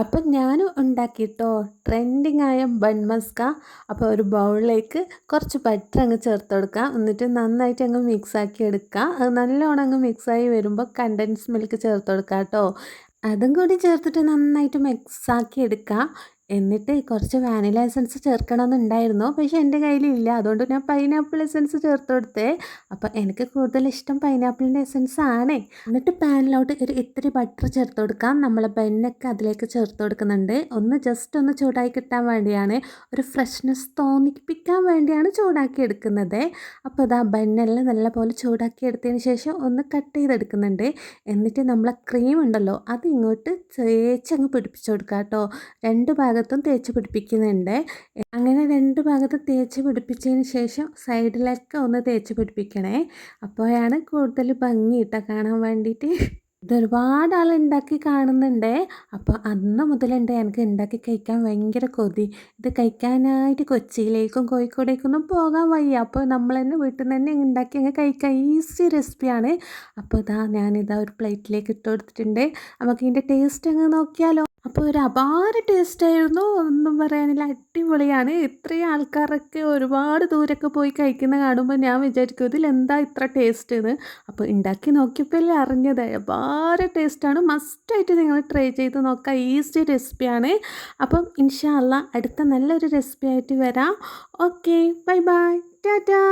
അപ്പം ഞാനും ഉണ്ടാക്കിയിട്ടോ ട്രെൻഡിങ് ആയ ബൺ മസ്ക. അപ്പോൾ ഒരു ബൗളിലേക്ക് കുറച്ച് ബട്ടർ അങ്ങ് ചേർത്ത് കൊടുക്കാം. എന്നിട്ട് നന്നായിട്ട് അങ്ങ് മിക്സ് ആക്കി എടുക്കുക അത് നല്ലോണം അങ്ങ് മിക്സായി വരുമ്പോൾ കണ്ടൻസ് മിൽക്ക് ചേർത്ത് കൊടുക്കാം കേട്ടോ. അതും കൂടി ചേർത്തിട്ട് നന്നായിട്ട് മിക്സ് ആക്കി എടുക്കുക എന്നിട്ട് കുറച്ച് വാനില എസൻസ് ചേർക്കണമെന്നുണ്ടായിരുന്നു. പക്ഷെ എന്റെ കയ്യിലില്ല. അതുകൊണ്ട് ഞാൻ പൈനാപ്പിൾ എസൻസ് ചേർത്ത് കൊടുത്തേ. അപ്പോൾ എനിക്ക് കൂടുതൽ ഇഷ്ടം പൈനാപ്പിളിന്റെ എസൻസ് ആണ്. എന്നിട്ട് പാനിലോട്ട് ഒരു ഇത്തിരി ബട്ടർ ചേർത്ത് കൊടുക്കാം. നമ്മൾ ബെന്നൊക്കെ അതിലേക്ക് ചേർത്ത് കൊടുക്കുന്നുണ്ട്. ഒന്ന് ജസ്റ്റ് ഒന്ന് ചൂടാക്കി കിട്ടാൻ വേണ്ടിയാണ്. ഒരു ഫ്രഷ്നെസ് തോന്നിപ്പിക്കാൻ വേണ്ടിയാണ് ചൂടാക്കി എടുക്കുന്നത്. അപ്പോൾ ഇതാ ബെന്നെല്ലാം നല്ലപോലെ ചൂടാക്കി എടുത്തതിന് ശേഷം ഒന്ന് കട്ട് ചെയ്തെടുക്കുന്നുണ്ട്. എന്നിട്ട് നമ്മളെ ക്രീം ഉണ്ടല്ലോ അത് ഇങ്ങോട്ട് തേച്ചങ്ങ് പിടിപ്പിച്ചു കൊടുക്കാം കേട്ടോ രണ്ട് ഭാഗം ഭാഗത്തും തേച്ച് പിടിപ്പിക്കുന്നുണ്ട്. അങ്ങനെ രണ്ട് ഭാഗത്ത് തേച്ച് പിടിപ്പിച്ചതിന് ശേഷം സൈഡിലൊക്കെ ഒന്ന് തേച്ച് പിടിപ്പിക്കണേ. അപ്പോഴാണ് കൂടുതൽ ഭംഗി കാണാൻ വേണ്ടിയിട്ട്. ഇതൊരുപാട് ആൾ ഉണ്ടാക്കി കാണുന്നുണ്ട്. അപ്പോൾ അന്ന് മുതലുണ്ട് എനിക്ക് ഉണ്ടാക്കി കഴിക്കാൻ ഭയങ്കര കൊതി. ഇത് കഴിക്കാനായിട്ട് കൊച്ചിയിലേക്കും കോഴിക്കോടേക്കൊന്നും പോകാൻ വയ്യ. അപ്പോൾ നമ്മൾ തന്നെ വീട്ടിൽ നിന്ന് തന്നെ ഉണ്ടാക്കി അങ്ങ് കഴിക്കാൻ ഈസി റെസിപ്പിയാണ്. അപ്പോൾ ഇതാ ഞാനിതാ ഒരു പ്ലേറ്റിലേക്ക് ഇട്ട് കൊടുത്തിട്ടുണ്ട്. നമുക്ക് ഇതിന്റെ ടേസ്റ്റ് അങ്ങ് നോക്കിയാലോ. അപ്പോൾ ഒരു അപാര ടേസ്റ്റായിരുന്നു ഒന്നും പറയാനില്ല. അടിപൊളിയാണ്. ഇത്രയും ആൾക്കാരൊക്കെ ഒരുപാട് ദൂരൊക്കെ പോയി കഴിക്കുന്ന കാണുമ്പോൾ ഞാൻ വിചാരിക്കും എന്താ ഇത്ര ടേസ്റ്റ് എന്ന് അപ്പോൾ ഉണ്ടാക്കി നോക്കിയപ്പോഴല്ലേ അറിഞ്ഞത്. അപാര ടേസ്റ്റാണ് മസ്റ്റായിട്ട് നിങ്ങൾ ട്രൈ ചെയ്ത് നോക്കുക. ഈസി റെസിപ്പിയാണ് അപ്പം ഇൻഷാല്ല അടുത്ത നല്ലൊരു റെസിപ്പി ആയിട്ട് വരാം. Okay bye bye Tata